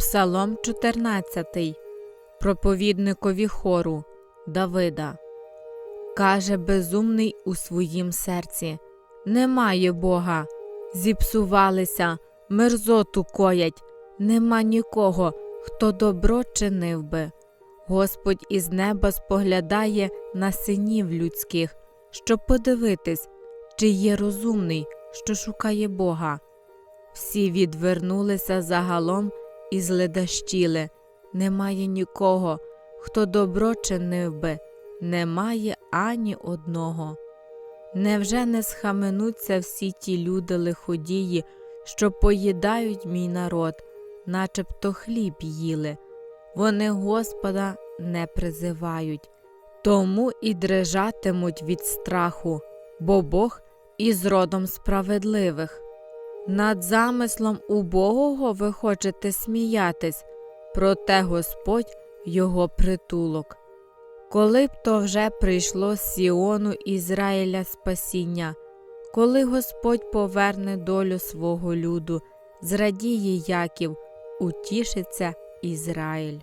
Псалом 14. Проповідникові хору Давида. Каже безумний у своїм серці Немає Бога. Зіпсувалися, мерзоту коять, нема нікого, хто добро чинив би. Господь із неба споглядає на синів людських, щоб подивитись, чи є розумний, що шукає Бога. Всі відвернулися загалом і зледащіли. Немає нікого, хто добро чинив би, немає ані одного. Невже не схаменуться всі ті люди лиходії, що поїдають мій народ, начебто хліб їли? Вони Господа не призивають, тому і дрижатимуть від страху, бо Бог із родом справедливих. Над замислом убогого ви хочете сміятись, проте Господь його притулок. Коли б то вже прийшло з Сіону Ізраїля спасіння, коли Господь поверне долю свого люду, зрадіє Яків, утішиться Ізраїль.